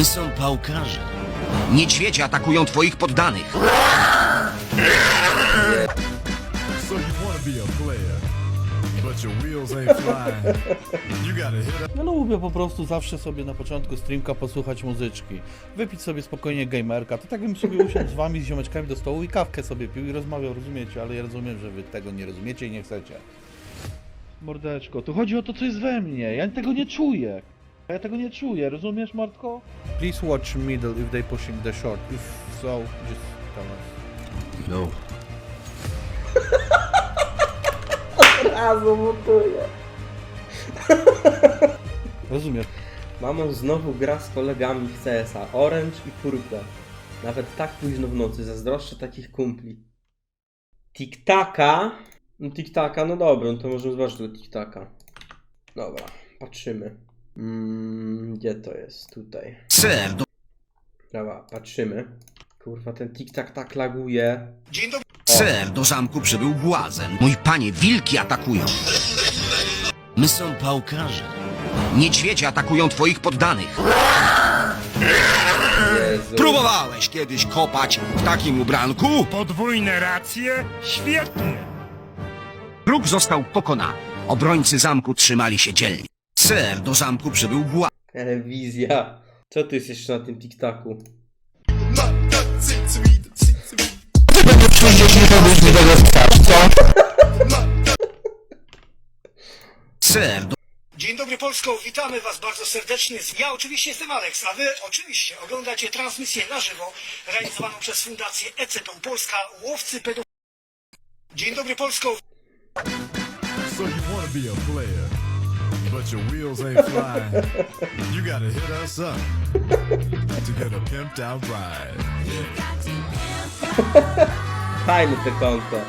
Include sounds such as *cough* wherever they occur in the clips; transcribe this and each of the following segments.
My są pałkarze. Niedźwiedzie atakują twoich poddanych. So you wanna be a player, but your wheels ain't flying. You gotta hit up. Ja lubię po prostu zawsze sobie na początku streamka posłuchać muzyczki. Wypić sobie spokojnie gamerka. To tak bym sobie usiadł z wami, z ziomeczkami do stołu i kawkę sobie pił i rozmawiał, rozumiecie? Ale ja rozumiem, że wy tego nie rozumiecie i nie chcecie. Mordeczko, tu chodzi o to, co jest we mnie. Ja tego nie czuję. Ja tego nie czuję, rozumiesz, Mordko? Please watch middle if they pushing the short. If so, just tell us. No. *laughs* Razu mutuję. Rozumiesz? Mamo znowu gra z kolegami w CS-a. Orange i Purple. Nawet tak późno w nocy. Zazdroszczę takich kumpli. Tiktaka. No tiktaka, no dobra, no to możemy zobaczyć tego tiktaka. Dobra, patrzymy. Mm, gdzie to jest? Tutaj. Ser, do... Dobra, patrzymy. Kurwa, ten tiktak tak laguje. Dzień dobry. Ser, do zamku przybył błazen. Mój panie, wilki atakują. My są pałkarze. Niedźwiedzie atakują twoich poddanych. Jezu. Próbowałeś kiedyś kopać w takim ubranku? Podwójne racje? Świetnie. Próg został pokonany. Obrońcy zamku trzymali się dzielnie. Ser, do zamku przybył błazen. Telewizja. Co tu jest jeszcze na tym tiktaku? Ser, do... Dzień dobry Polsko, witamy Was bardzo serdecznie. Ja oczywiście jestem Aleks, a Wy oczywiście oglądacie transmisję na żywo realizowaną przez Fundację ECP Polska Łowcy Pedofilów. Dzień dobry Polsko, So you wanna be a player, but your wheels ain't flying. You gotta hit us up to get a pimped out ride. *laughs* Fajne to konto.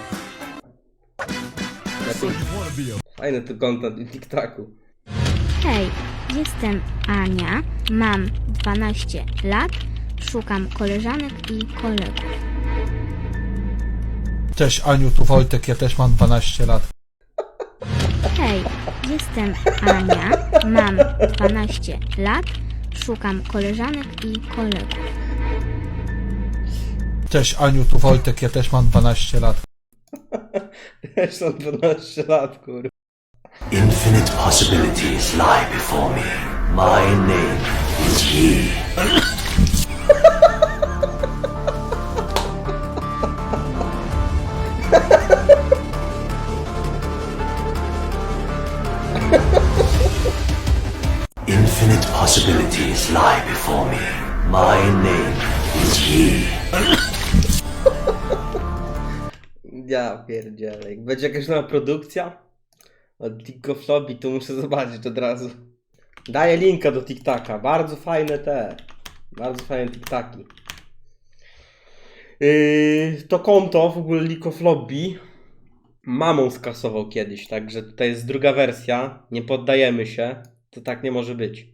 Na So you wanna be a fajne to konto na tym tiktaku. Hej, jestem Ania, mam 12 lat, szukam koleżanek i kolegów. Cześć Aniu, tu Wojtek, ja też mam 12 lat. Hej, jestem Ania, mam 12 lat, szukam koleżanek i kolegów. Cześć Aniu, tu Wojtek, ja też mam 12 lat. *laughs* Też mam 12 lat, kurwa. Infinite possibilities lie before me. My name is Yi. Lie before me. My name is Yi. Ja pierdzielę. Jak będzie jakaś nowa produkcja od League of Lobby, to muszę zobaczyć od razu. Daję linka do TikTaka. Bardzo fajne te. Bardzo fajne TikTaki. Yy, to konto w ogóle League of Lobby mamą skasował kiedyś, także tutaj jest druga wersja. Nie poddajemy się. To tak nie może być.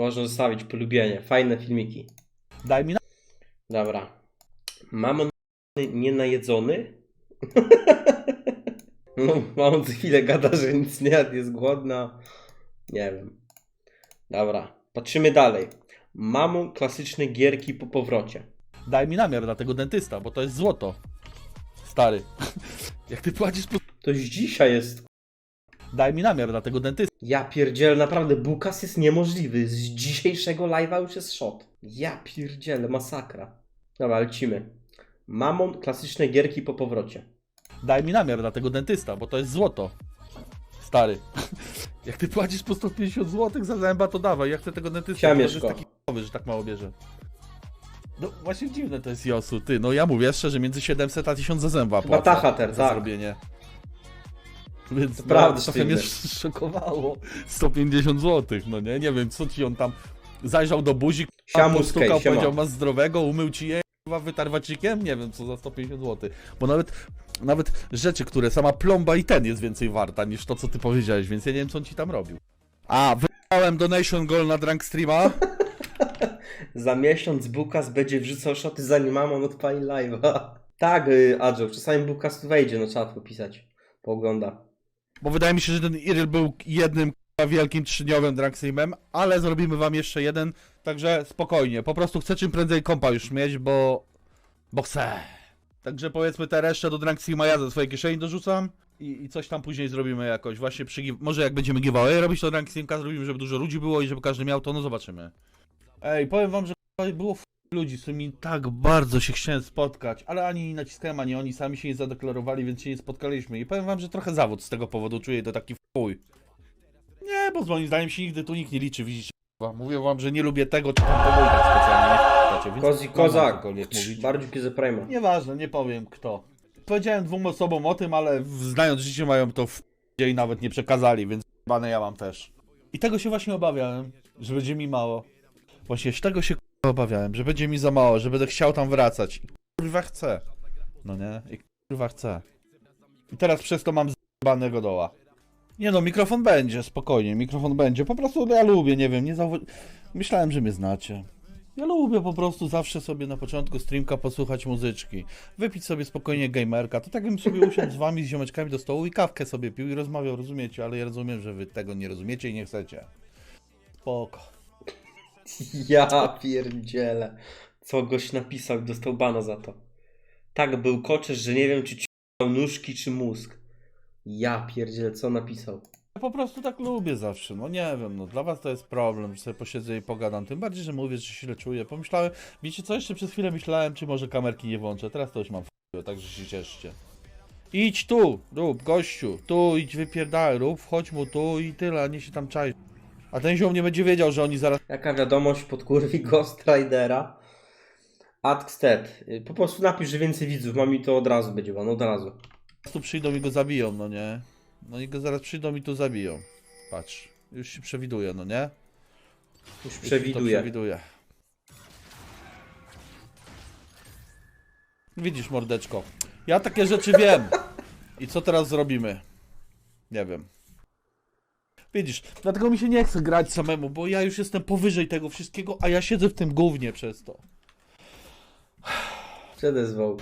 Można zostawić polubienie. Fajne filmiki. Daj mi na... Dobra. Mamon nienajedzony? *laughs* no, mamon co chwilę gada, że nic nie jadł, jest głodna. Nie wiem. Dobra, patrzymy dalej. Mamon klasyczne gierki po powrocie. Daj mi namiar dla tego dentysta, bo to jest złoto. Stary. *laughs* Jak ty płacisz po... To już dzisiaj jest. Daj mi namiar dla tego dentysty. Ja pierdzielę, naprawdę, Bukas jest niemożliwy. Z dzisiejszego live'a już jest shot. Ja pierdzielę, masakra. Dobra, lecimy. Mamon klasyczne gierki po powrocie. Daj mi namiar dla tego dentysta, bo to jest złoto. Stary. *laughs* Jak ty płacisz po 150 zł za zęba, to dawaj. Ja chcę tego dentysty, Siema, jest Mieszko. taki k***owy, że tak mało bierze. No właśnie dziwne to jest Josu, ty. No ja mówię szczerze, między 700 a 1000 za zęba Chyba płacę tachater, za tak. zrobienie. Więc To no, prawda, trochę mnie *laughs* szokowało. 150 zł, no nie? Nie wiem, co ci on tam zajrzał do buzi, postukał, powiedział, masz zdrowego, umył ci je, wytarwacikiem? Nie wiem, co za 150 zł. Bo nawet, nawet rzeczy, które sama plomba i ten jest więcej warta niż to, co ty powiedziałeś, więc ja nie wiem, co on ci tam robił. A, wybrałem donation goal na Drunk Streama. *laughs* Za miesiąc Bukas będzie wrzucał szoty zanim mamon odpali live'a. Tak, y, Adżo, czasami Bukas tu wejdzie na czat popisać. Poogląda. Bo wydaje mi się, że ten Iryl był jednym wielkim trzydniowym Drunk Streamem, ale zrobimy wam jeszcze jeden Także spokojnie, po prostu chcę czym prędzej kompa już mieć, bo... bo chcę. Także powiedzmy te resztę do Dranksima ja ze swojej kieszeni dorzucam i, i coś tam później zrobimy jakoś. Właśnie przy, może jak będziemy giveaway robić to Dranksimka zrobimy, żeby dużo ludzi było i żeby każdy miał to, no zobaczymy. Ej, powiem wam, że było ludzi, z którymi tak bardzo się chciałem spotkać, ale ani naciskałem, ani oni sami się nie zadeklarowali, więc się nie spotkaliśmy. I powiem wam, że trochę zawód z tego powodu czuję, to taki fuj. Nie, bo moim zdaniem się nigdy tu nikt nie liczy, widzicie. Mówię wam, że nie lubię tego, czy tam kogoś tak specjalnie Kozi kozak. Bardziej ze Prima. Nieważne, nie powiem kto. Powiedziałem dwóm osobom o tym, ale znając życie mają to w i nawet nie przekazali, więc bane ja mam też. I tego się właśnie obawiałem, że będzie mi mało. Właśnie tego się obawiałem, że będzie mi za mało, że będę chciał tam wracać. I kurwa chcę. No nie? I kurwa chcę. I teraz przez to mam zbanego doła. Nie no, mikrofon będzie, spokojnie, mikrofon będzie. Po prostu ja lubię, nie wiem, nie zauwa- Myślałem, że mnie znacie. Ja lubię po prostu zawsze sobie na początku streamka posłuchać muzyczki. Wypić sobie spokojnie gamerka. To tak bym sobie usiadł z wami, z ziomeczkami do stołu i kawkę sobie pił i rozmawiał, rozumiecie? Ale ja rozumiem, że wy tego nie rozumiecie i nie chcecie. Spoko. *laughs* Ja pierdzielę. Co goś napisał i dostał bana za to. Tak był koczesz, że nie wiem czy ci nóżki czy mózg. Ja pierdzielę, co napisał. Ja po prostu tak lubię zawsze, no nie wiem, no dla was to jest problem, że sobie posiedzę i pogadam, tym bardziej, że mówię, że się źle czuję. Pomyślałem, wiecie co, jeszcze przez chwilę myślałem, czy może kamerki nie włączę, teraz to już mam f***ę, także się cieszcie. Idź tu, rób, gościu, tu idź wypierdaj, rób, wchodź mu tu i tyle, a nie się tam czaj. A ten ziom nie będzie wiedział, że oni zaraz Jaka wiadomość pod kurwi *laughs* Ghost Ridera? Adksted. Y, Po prostu napisz, że więcej widzów, mam i to od razu będzie pan, od razu. tu przyjdą i go zabiją, no nie? No i go zaraz przyjdą i tu zabiją. Patrz, już się przewiduje, no nie? Już przewiduję. przewiduje. Widzisz, mordeczko. Ja takie rzeczy wiem. I co teraz zrobimy? Nie wiem. Widzisz, dlatego mi się nie chce grać samemu, bo ja już jestem powyżej tego wszystkiego, a ja siedzę w tym gównie przez to. Przedezwał.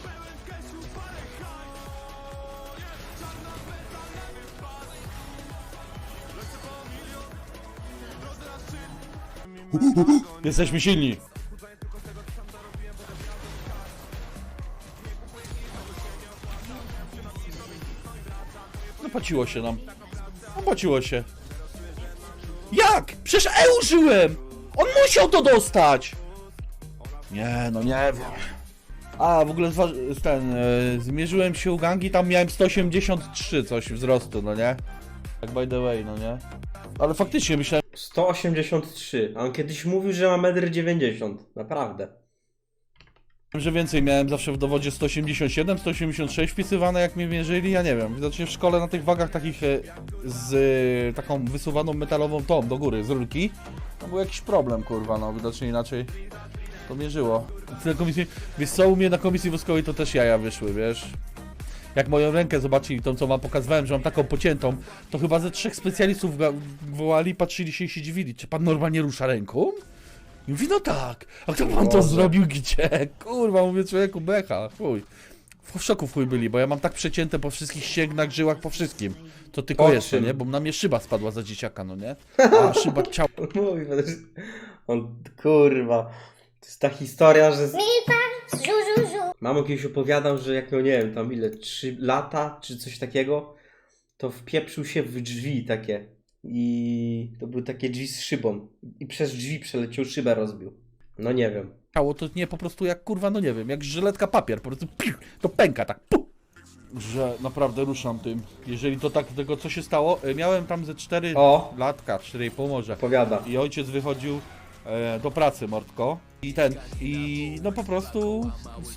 Jesteśmy silni. Zapłaciło się nam. Zapłaciło się. Przecież E użyłem! On musiał to dostać! Nie, no nie wiem. A, w ogóle ten, e, zmierzyłem się u gangi, tam miałem 183 coś wzrostu, no nie? Tak by the way, no nie? Ale faktycznie myślałem, 183. A on kiedyś mówił, że ma 1,90 m. Naprawdę. Że więcej miałem zawsze w dowodzie 187, 186 wpisywane jak mnie mierzyli, ja nie wiem. Widocznie w szkole na tych wagach takich e, z e, taką wysuwaną metalową tą do góry, z rurki, to był jakiś problem, kurwa, no widocznie inaczej to mierzyło. Na komisji, wiesz co, u mnie na komisji wojskowej to też jaja wyszły, wiesz. Jak moją rękę zobaczyli, tą co wam pokazywałem, że mam taką pociętą, to chyba ze trzech specjalistów wołali, patrzyli się i się dziwili. Czy pan normalnie rusza ręką? I mówi, no tak. A kto pan to Boże. zrobił gdzie? *laughs* Kurwa, mówię człowieku, becha, chuj. W szoku w chuj byli, bo ja mam tak przecięte po wszystkich ścięgnach, żyłach, po wszystkim. To tylko jeszcze, czym? nie? Bo na mnie szyba spadła za dzieciaka, no nie? A szyba *laughs* ciała. Mówi, bo to jest- on, kurwa. To jest ta historia, że... Mamo kiedyś opowiadał, że jak miał, nie wiem, tam ile, 3 lata, czy coś takiego, to wpieprzył się w drzwi takie. I to były takie drzwi z szybą. I przez drzwi przeleciał, szybę rozbił. No nie wiem. Ciało to nie po prostu jak kurwa, no nie wiem, jak żyletka papier, po prostu piu, to pęka tak, pu. Że naprawdę ruszam tym. Jeżeli to tak tego co się stało, y, miałem tam ze 4 O! latka, 4,5 może. Opowiada. I ojciec wychodził e, do pracy, Mordko. I ten, i no po prostu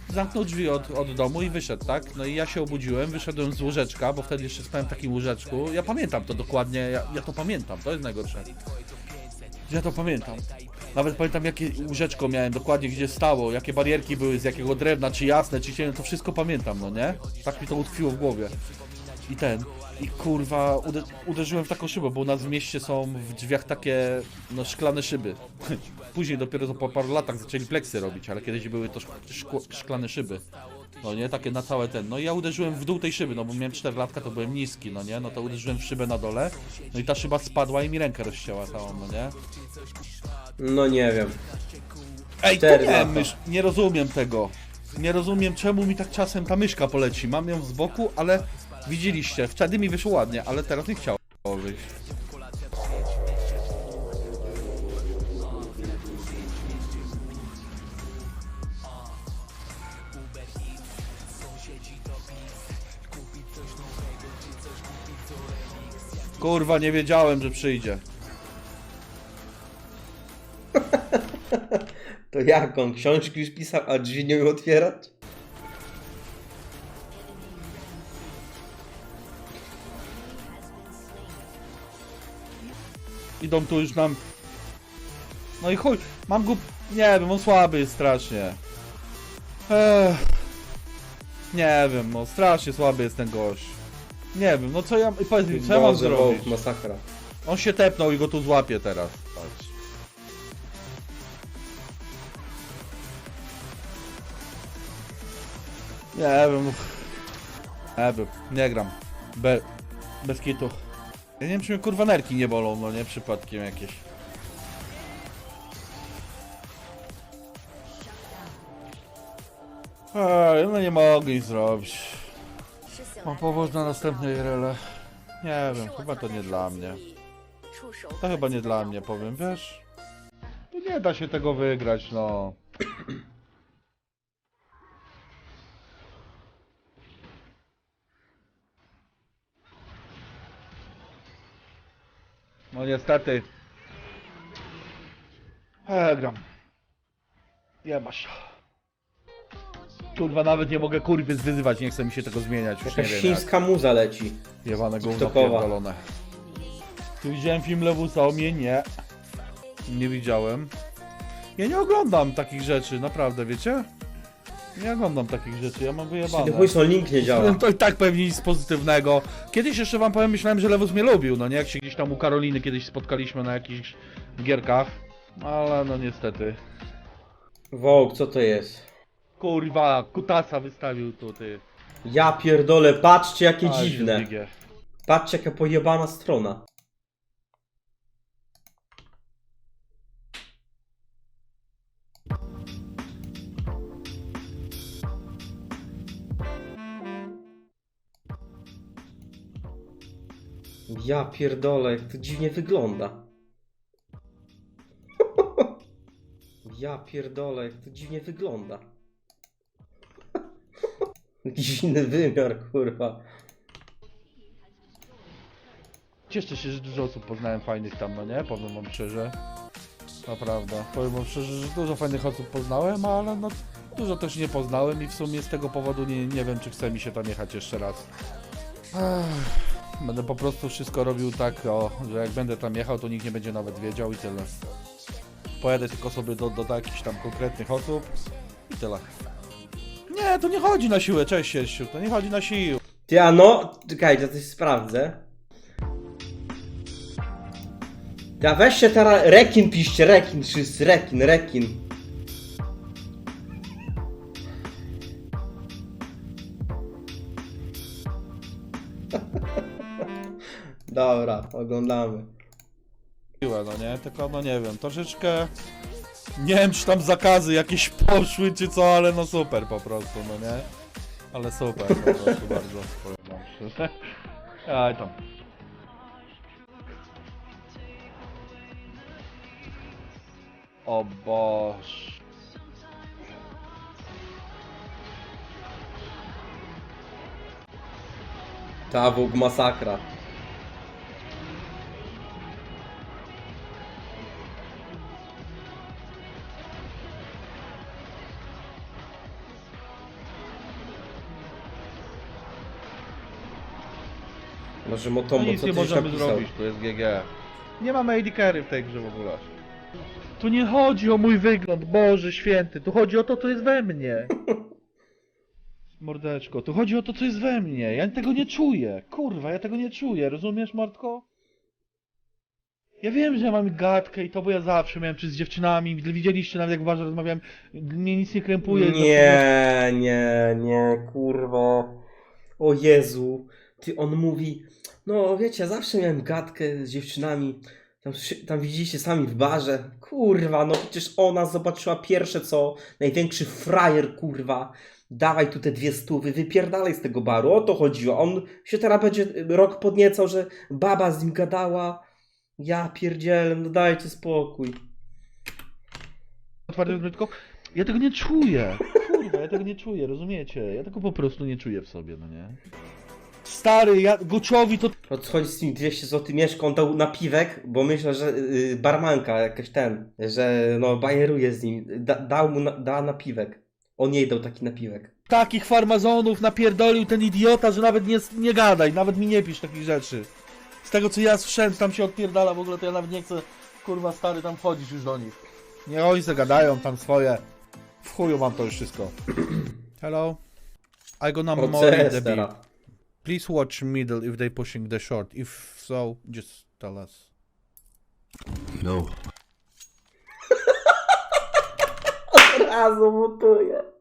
zamknął drzwi od, od domu i wyszedł, tak? No i ja się obudziłem, wyszedłem z łóżeczka, bo wtedy jeszcze spałem w takim łóżeczku. Ja pamiętam to dokładnie, ja, ja to pamiętam, to jest najgorsze. Ja to pamiętam. Nawet pamiętam jakie łóżeczko miałem dokładnie gdzie stało, jakie barierki były, z jakiego drewna, czy jasne, czy ciemne, to wszystko pamiętam, no nie? Tak mi to utkwiło w głowie. I ten, i kurwa, ude uderzyłem w taką szybę, bo u nas w mieście są w drzwiach takie, no, szklane szyby. *laughs* Później dopiero po paru latach zaczęli pleksy robić, ale kiedyś były to szk szklane szyby. No nie, takie na całe ten. No i ja uderzyłem w dół tej szyby, no bo miałem 4 latka, to byłem niski, no nie? No to uderzyłem w szybę na dole. No i ta szyba spadła i mi rękę rozcięła całą, no nie? No nie wiem. Ej, to Cztery nie, lata. mysz, nie rozumiem tego. Nie rozumiem, czemu mi tak czasem ta myszka poleci. Mam ją z boku, ale widzieliście, wtedy mi wyszło ładnie, ale teraz nie chciało wyjść. Kurwa, nie wiedziałem, że przyjdzie. *laughs* To jak on książki już pisał, a drzwi nie umie otwierać? Idą tu już nam. No i chuj, mam go. Nie wiem, on słaby jest strasznie. Ech. Nie wiem, no strasznie słaby jest ten gość. Nie wiem, no co ja. Powiedz mi, co ja mam Boże, zrobić? Wołk, masakra. On się tepnął i go tu złapie teraz. Patrz. Nie wiem. Nie wiem, nie gram. Be, bez kitu. Ja nie wiem, czy mnie kurwa nerki nie bolą, no nie? Przypadkiem jakieś. Ej, no nie mogę nic zrobić. Mam powód na następnej rele. Nie wiem, chyba to nie dla mnie. To chyba nie dla mnie, powiem, wiesz? Nie da się tego wygrać, no. No niestety. E, gram. Jebać. Kurwa, nawet nie mogę kurwy zwyzywać, nie chce mi się tego zmieniać, już nie Jakaś wiem jak. chińska muza leci. Jebane gówno TikTokowa. pierdolone. Tu widziałem film Lewusa o mnie? Nie. Nie widziałem. Ja nie oglądam takich rzeczy, naprawdę, wiecie? Nie oglądam takich rzeczy, ja mam wyjebane. Chuj, link nie działa. No to i tak pewnie nic pozytywnego. Kiedyś jeszcze wam powiem, myślałem, że Lewus mnie lubił, no nie? Jak się gdzieś tam u Karoliny kiedyś spotkaliśmy na jakichś gierkach. Ale no niestety. Wołk, co to jest? Kurwa, kutasa wystawił tu, ty. Ja pierdolę, patrzcie jakie dziwne. Patrzcie jaka pojebana strona. Ja pierdolę, jak to dziwnie wygląda. *laughs* Ja pierdolę, jak to dziwnie wygląda. *laughs* Dziwny wymiar, kurwa. Cieszę się, że dużo osób poznałem fajnych tam, no nie? Powiem wam szczerze. Naprawdę. Powiem wam szczerze, że dużo fajnych osób poznałem, ale no dużo też nie poznałem i w sumie z tego powodu nie, nie wiem, czy chce mi się tam jechać jeszcze raz. Ech, Będę po prostu wszystko robił tak, o, że jak będę tam jechał, to nikt nie będzie nawet wiedział i tyle. Pojadę tylko sobie do, do tam konkretnych osób i tyle. Nie, to nie chodzi na siłę, cześć Siesiu, to nie chodzi na siłę. Ty, a no, czekajcie, coś sprawdzę. Ja weźcie teraz, rekin piszcie, rekin wszyscy, rekin, rekin. Dobra, oglądamy. no nie? Tylko no nie wiem, troszeczkę. Nie wiem, czy tam zakazy jakieś *laughs* poszły, czy co, ale no super po prostu, no nie? Ale super, po prostu bardzo, powiem szczerze. Aj tam. O Boż. Ta Bóg masakra. Może No Motombo, nic co nie ty możemy napisał? zrobić, to jest GG. Nie mamy AD carry w tej grze w ogóle. Tu nie chodzi o mój wygląd, Boże święty, tu chodzi o to, co jest we mnie. *laughs* Mordeczko, tu chodzi o to, co jest we mnie. Ja tego nie czuję. Kurwa, ja tego nie czuję, rozumiesz, Mordko? Ja wiem, że ja mam gadkę i to, bo ja zawsze miałem czy z dziewczynami, widzieliście nawet jak uważam, rozmawiałem, mnie nic nie krępuje. Nie, nie, nie, kurwa. O Jezu. Ty, on mówi, no wiecie, zawsze miałem gadkę z dziewczynami. Tam, tam widzieliście sami w barze. Kurwa, no przecież ona zobaczyła pierwsze co. Największy frajer, kurwa. Dawaj tu te dwie stówy, wypierdalaj z tego baru. O to chodziło. On się teraz będzie rok podniecał, że baba z nim gadała. Ja pierdzielę, no dajcie spokój. otwartym tylko. Ja tego nie czuję. Kurwa, ja tego nie czuję, rozumiecie? Ja tego po prostu nie czuję w sobie, no nie? Stary, ja Guciowi to Odchodzi z nim 200 zł mieszka, on dał napiwek, bo myślę, że y, barmanka jakaś ten, że no bajeruje z nim, da, dał mu na, da napiwek. On jej dał taki napiwek. takich farmazonów napierdolił ten idiota, że nawet nie, nie gadaj, nawet mi nie pisz takich rzeczy. Z tego co ja słyszałem, tam się odpierdala w ogóle, to ja nawet nie chcę, kurwa stary, tam wchodzić już do nich. Nie, oni se gadają tam swoje. W chuju mam to już wszystko. *clears throat* Hello? I go number O more Please watch middle if they pushing the short. If so, just tell us. No. *laughs* Razu mutuje. *laughs*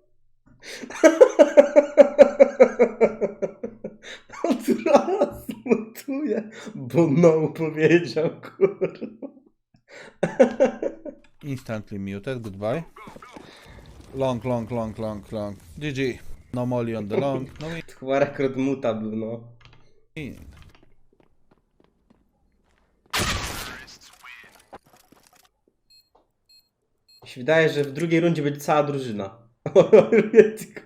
Od razu mutuje, bo no powiedział, kurwa. Instantly muted, goodbye. Long, long, long, long, long. GG. No molly on the long, no Chyba rekord muta był, no. Mi się wydaje, że w drugiej rundzie będzie cała drużyna. *laughs*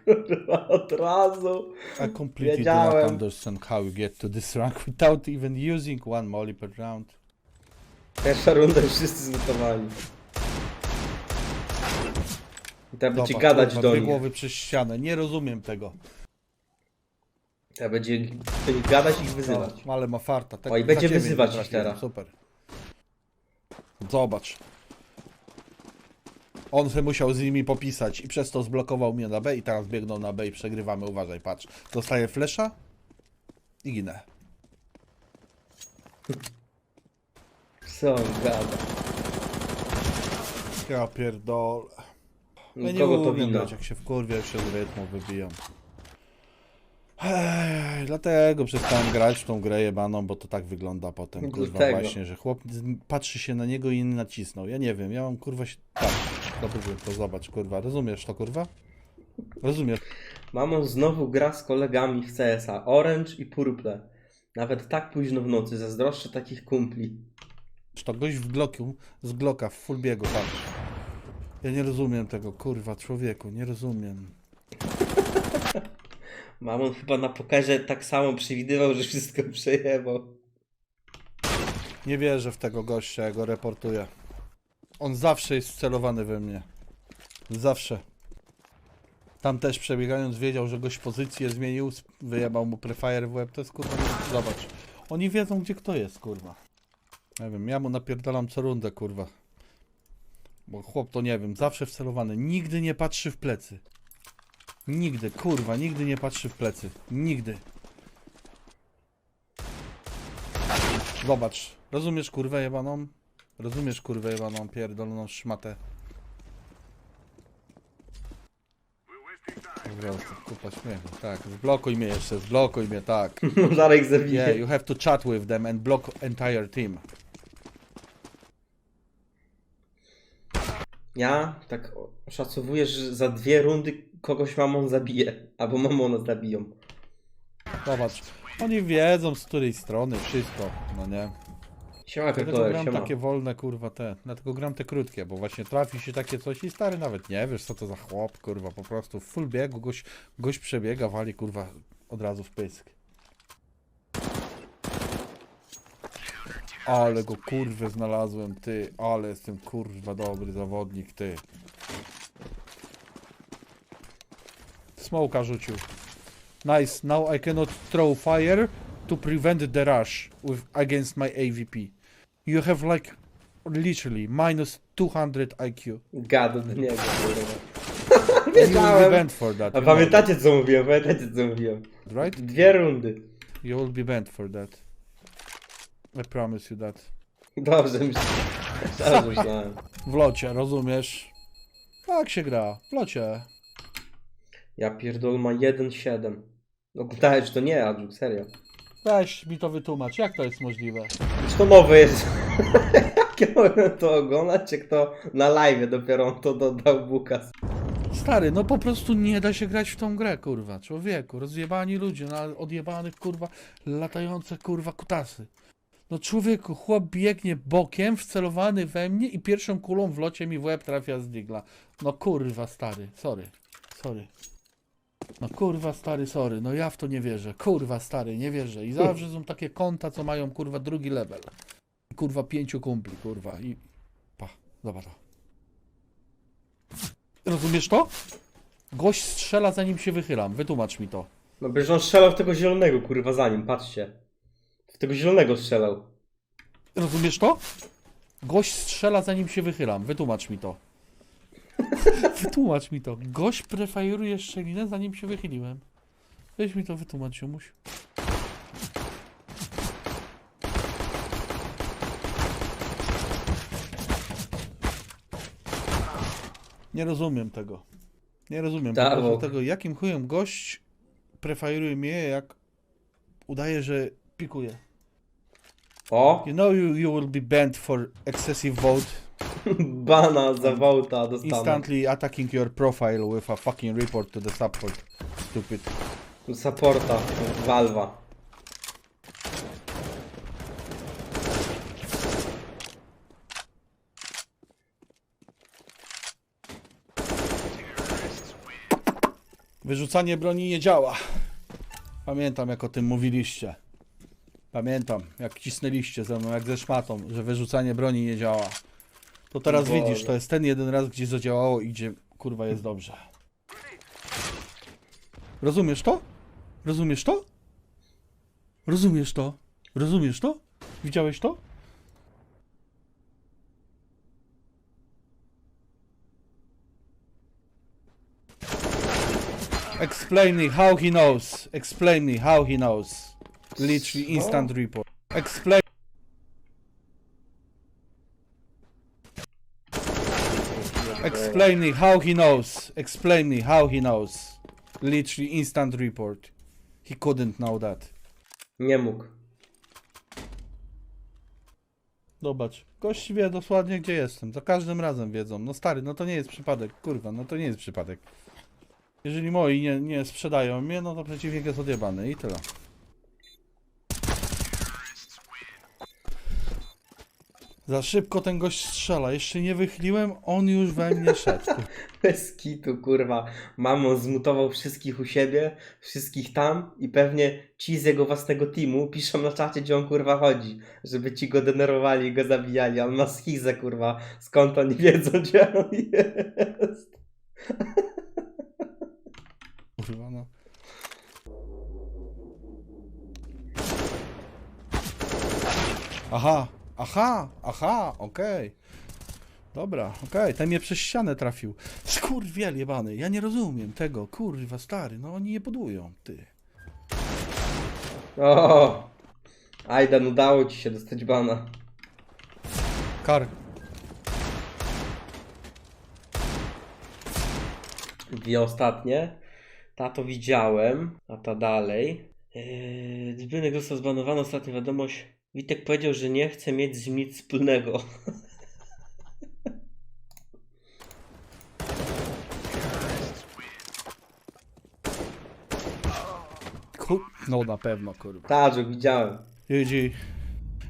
Kurwa, od razu. I completely do Wiedziałem. not understand how you get to this rank without even using one molly per round. Pierwsza runda już wszyscy zmutowani. Teraz będzie Dobra, gadać kurwa, do dwie nich. głowy przez ścianę, nie rozumiem tego. Teraz będzie, będzie gadać i ich wyzywać. No, ale ma farta. Tak, O, i będzie ciebie wyzywać nie ich trafiłem, teraz. Super. Zobacz. On się musiał z nimi popisać i przez to zblokował mnie na B i teraz biegną na B i przegrywamy. Uważaj, patrz. Dostaję flesza i ginę. Co on gada? Ja pierdolę. Ja nie Kogo to umiem wina? grać, jak się wkurwia, jak się z rytmu wybijam. Ej, dlatego przestałem grać w tą grę jebaną, bo to tak wygląda potem, kurwa, Dlatego. właśnie, że chłop patrzy się na niego i inny nacisnął. Ja nie wiem, ja mam kurwa się... Tak, dobrze, to zobacz, kurwa, rozumiesz to, kurwa? Rozumiesz Mamon znowu gra z kolegami w CS-a. Orange i Purple. Nawet tak późno w nocy, zazdroszczę takich kumpli. to, gość w Glocku, z Glocka, w full biegu, patrz. Ja nie rozumiem tego, kurwa, człowieku, nie rozumiem. *laughs* Mamon chyba na pokarze tak samo przewidywał, że wszystko przejebał. Nie wierzę w tego gościa, ja go reportuję. On zawsze jest wcelowany we mnie. Zawsze. Tam też przebiegając wiedział, że gość pozycję zmienił, wyjebał mu prefire w łeb, to jest kurwa, nie- zobacz. Oni wiedzą gdzie kto jest, kurwa. Nie wiem, ja mu napierdalam co rundę, kurwa. Bo chłop to nie wiem, zawsze wcelowany, nigdy nie patrzy w plecy. Nigdy, kurwa, nigdy nie patrzy w plecy. Nigdy. Zobacz, rozumiesz kurwę jebaną? Rozumiesz kurwę jebaną, pierdoloną szmatę. Kupa śmiechu, tak. Zblokuj mnie jeszcze, zblokuj mnie, tak. *laughs* Żarek zabije. Yeah, you have to chat with them and block entire team. Ja tak szacowuję, że za dwie rundy kogoś mamon zabije. Albo mamona zabiją. Zobacz, oni wiedzą z której strony, wszystko, no nie. Siema, Dlatego gram siema. takie wolne, kurwa, te. Dlatego gram te krótkie, bo właśnie trafi się takie coś i stary nawet nie wiesz, co to za chłop, kurwa, po prostu w full biegu goś, goś przebiega, wali, kurwa, od razu w pysk. Ale go kurwę znalazłem, ty, ale jestem kurwa dobry zawodnik, ty. Smoka rzucił. Nice, now I cannot throw fire to prevent the rush with against my AVP. You have like literally minus 200 IQ. Gada do niego, *laughs* Wiedziałem. banned for that. A you know pamiętacie co mówiłem? Pamiętacie co mówiłem? Right? Dwie rundy. You will be banned for that. I promise you that. Dobrze myślałem. Teraz myślałem. W locie, rozumiesz? Tak się gra, w locie. Ja pierdol ma 1,7. No dajesz, to nie Adżuk, serio. Weź mi to wytłumacz, jak to jest możliwe? Czy to nowe jest? *laughs* Jak ja mogę to oglądać, jak to na live dopiero on to dodał Bukas. Stary, no po prostu nie da się grać w tą grę, kurwa. Człowieku, rozjebani ludzie, na odjebanych, kurwa, latające, kurwa, kutasy. No człowieku, chłop biegnie bokiem, wcelowany we mnie i pierwszą kulą w locie mi w łeb trafia z digla. No kurwa, stary, sorry, sorry. No kurwa, stary, sorry, no ja w to nie wierzę. Kurwa, stary, nie wierzę. I zawsze są takie konta, co mają, kurwa, drugi level. Kurwa, pięciu kumpli, kurwa, i... Pa, zobacz. Rozumiesz to? Gość strzela zanim się wychylam. Wytłumacz mi to. No przecież on strzelał w tego zielonego, kurwa, za nim, patrzcie. W tego zielonego strzelał. Rozumiesz to? Gość strzela zanim się wychylam. Wytłumacz mi to. *laughs* Wytłumacz mi to. Gość prefajruje szczelinę zanim się wychyliłem. Weź mi to wytłumacz, Jomuś. Nie rozumiem tego. Nie rozumiem prostu tego, jakim chujem gość prefajruje mnie, jak udaje, że pikuje. O! You know you, you will be banned for excessive vote, *laughs* Bana za Wołta dostanę. instantly attacking your profile with a fucking report to the support. Stupid. Supporta, Valva. Wyrzucanie broni nie działa. Pamiętam jak o tym mówiliście. Pamiętam jak cisnęliście ze mną, jak ze szmatą, że wyrzucanie broni nie działa. To teraz Boże. widzisz, to jest ten jeden raz, gdzie zadziałało i gdzie kurwa jest dobrze. Rozumiesz to? Rozumiesz to? Rozumiesz to? Rozumiesz to? Widziałeś to? Explain me how he knows. Explain me how he knows. Literally instant report. Explain. Explain me how he knows. Explain me how he knows. Literally instant report. He couldn't know that. Nie mógł. Zobacz, gość wie dosłownie gdzie jestem. Za każdym razem wiedzą. No stary, no to nie jest przypadek, kurwa, no to nie jest przypadek. Jeżeli moi nie, nie sprzedają mnie, no to przeciwnik jest odjebany i tyle. Za szybko ten gość strzela. Jeszcze nie wychyliłem, on już we mnie szedł. *laughs* Bez kitu, kurwa. Mamon zmutował wszystkich u siebie, wszystkich tam i pewnie ci z jego własnego teamu piszą na czacie, gdzie on kurwa chodzi, żeby ci go denerwowali i go zabijali. a On ma schizę, kurwa. Skąd oni wiedzą, *laughs* gdzie on jest? *laughs* Kurwa, no. Aha, aha, aha, okej. Dobra, okej, ten mnie przez ścianę trafił. Skurwiel jebany, ja nie rozumiem tego, kurwa stary, no oni je budują, ty. O! Aidan, udało ci się dostać bana. Kar, Dwie ostatnie. Ta to widziałem, a ta dalej. Eee, Zbynek został zbanowany. Ostatnia wiadomość. Witek powiedział, że nie chce mieć z nim nic wspólnego. ku... no na pewno, kurwa. Tarzu, widziałem. Jedzie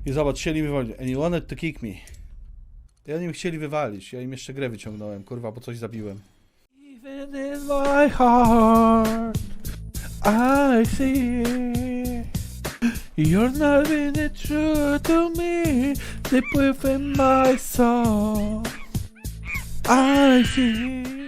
i zobacz, chcieli wywalić, and he wanted to kick me. Ja nim chcieli wywalić, ja im jeszcze grę wyciągnąłem, kurwa, bo coś zabiłem. Even in my heart, I see You're not really true to me, deep within my soul. I see